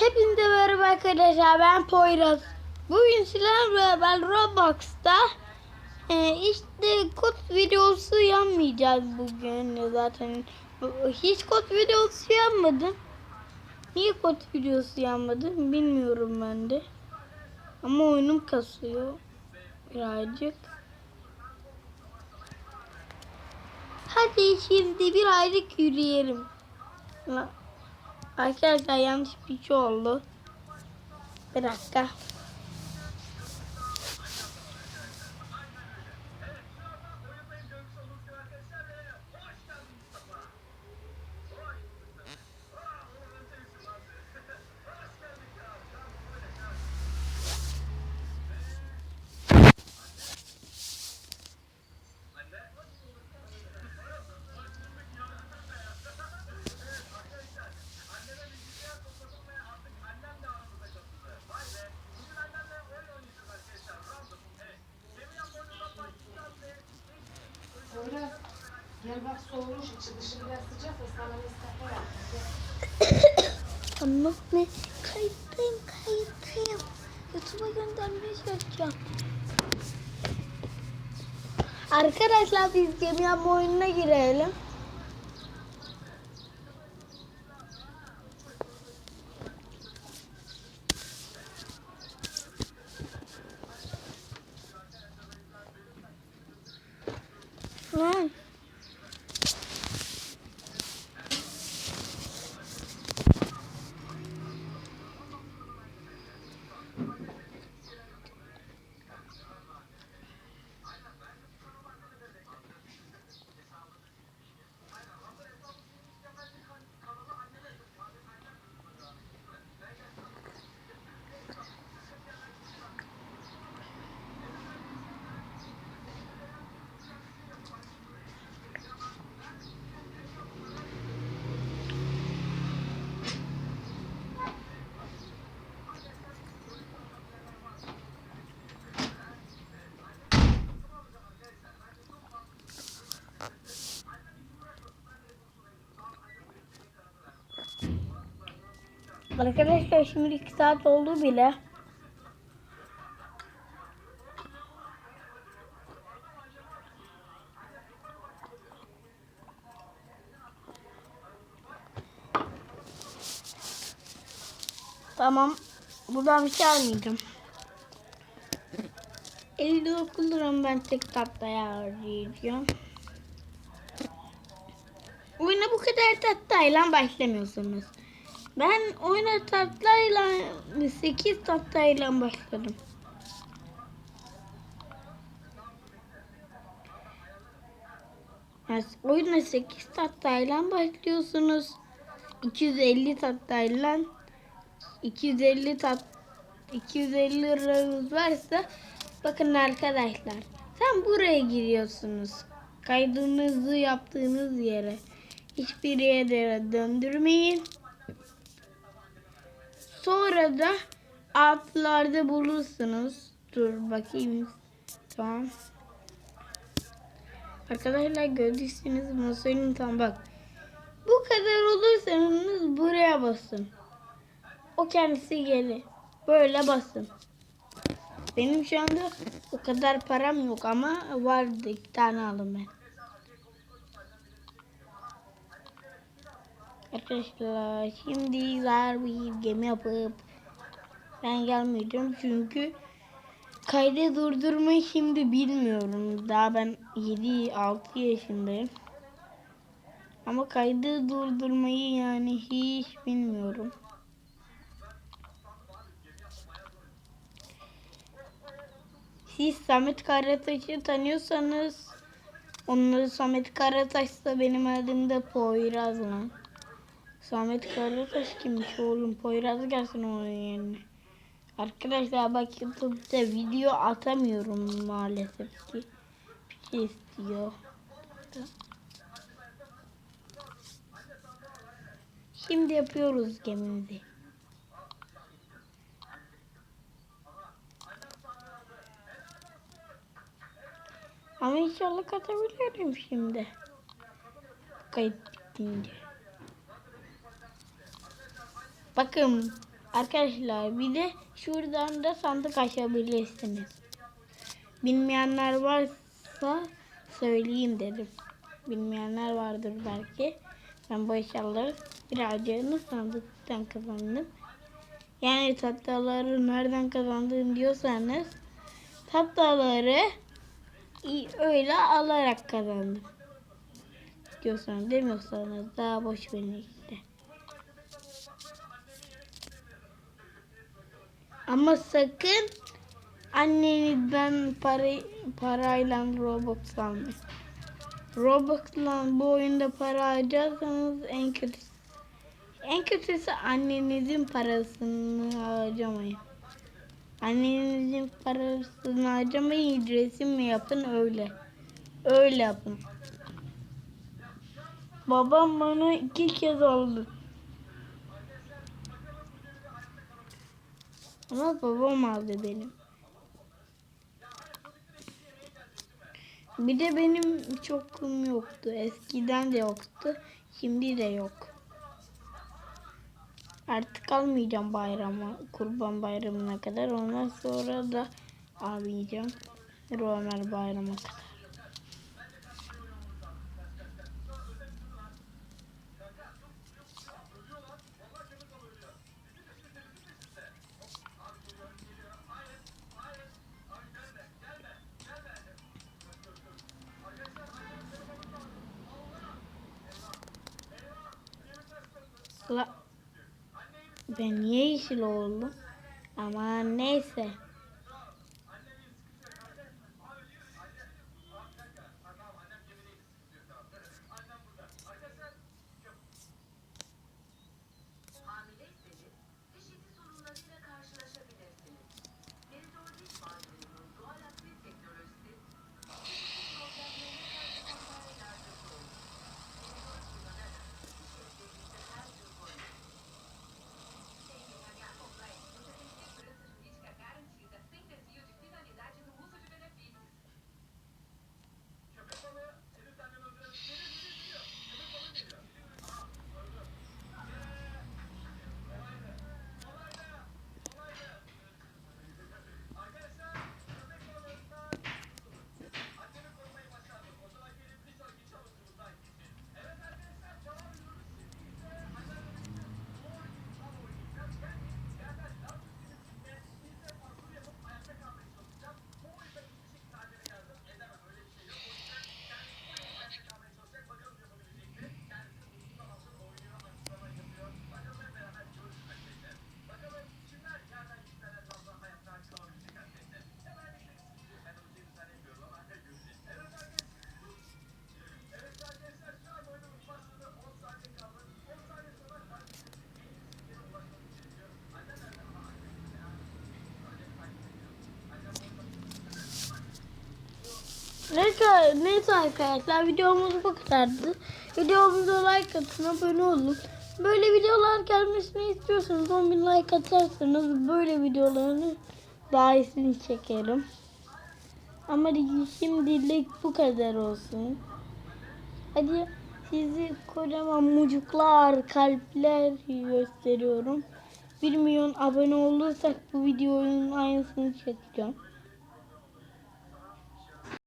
Hepinize merhaba arkadaşlar ben Poyraz. Bugün sizlerle beraber Roblox'ta e, işte kod videosu yanmayacağız bugün zaten hiç kod videosu yanmadı. Niye kod videosu yanmadı bilmiyorum ben de. Ama oyunum kasıyor birazcık. Hadi şimdi bir aylık yürüyelim. La- Arkadaşlar yanlış bir şey oldu. Bir dakika. Poyraz, gel bak soğumuş içi dışı biraz sıcak da sana mesafe yap. Ama ne? Kayıttayım kayıttayım. YouTube'a göndermeye çalışacağım. Arkadaşlar biz gemi yapma oyununa girelim. Arkadaşlar şimdi 2 saat oldu bile. Tamam. Buradan bir şey almayacağım. 59 liram ben tek tatlaya harcayacağım. Oyuna bu kadar tatlıyla başlamıyorsunuz. Ben oyuna tatlıyla 8 tatlıyla başladım. Yani oyuna 8 tatlıyla başlıyorsunuz. 250 tatlıyla 250 tat 250 liranız varsa bakın arkadaşlar sen buraya giriyorsunuz. Kaydınızı yaptığınız yere hiçbir yere döndürmeyin. Sonra da altlarda bulursunuz. Dur bakayım. Tamam. Arkadaşlar gördüyseniz bunu söyleyeyim tamam bak. Bu kadar olursanız buraya basın. O kendisi gelir. Böyle basın. Benim şu anda o kadar param yok ama vardı iki tane aldım ben. Arkadaşlar şimdi var bir gemi yapıp ben gelmeyeceğim çünkü kaydı durdurmayı şimdi bilmiyorum. Daha ben 7-6 yaşındayım. Ama kaydı durdurmayı yani hiç bilmiyorum. Siz Samet Karataş'ı tanıyorsanız onları Samet Karataş da benim adım da Poyraz lan. Samet Karataş kimmiş oğlum? Poyraz gelsin onun yerine. Arkadaşlar bak YouTube'da video atamıyorum maalesef ki. Bir şey istiyor. Şimdi yapıyoruz gemimizi. Ama inşallah katabilirim şimdi. Kayıt bitince. Bakın Arkadaşlar bir de şuradan da sandık açabilirsiniz. Bilmeyenler varsa söyleyeyim dedim. Bilmeyenler vardır belki. Ben bu eşyaları birazcığını sandıktan kazandım. Yani tatlıları nereden kazandın diyorsanız tatlıları öyle alarak kazandım. Diyorsanız demiyorsanız daha boş verin işte. Ama sakın annenizden para, parayla Robux almayın. Robux'la bu oyunda para harcarsanız en kötüsü en kötüsü annenizin parasını harcamayın. Annenizin parasını harcamayın, resim yapın öyle. Öyle yapın. Babam bana iki kez aldı. Ama babam aldı benim. Bir de benim çokum yoktu. Eskiden de yoktu. Şimdi de yok. Artık almayacağım bayrama, kurban bayramına kadar. Ondan sonra da almayacağım. Romer bayrama kadar. Ben niye yeşil oldum? Ama neyse. Neyse, neyse arkadaşlar videomuz bu kadardı. Videomuza like atın, abone olun. Böyle videolar gelmesini istiyorsanız 10 bin like atarsanız böyle videolarını daha iyisini çekerim. Ama şimdilik bu kadar olsun. Hadi sizi kocaman mucuklar, kalpler gösteriyorum. 1 milyon abone olursak bu videonun aynısını çekeceğim.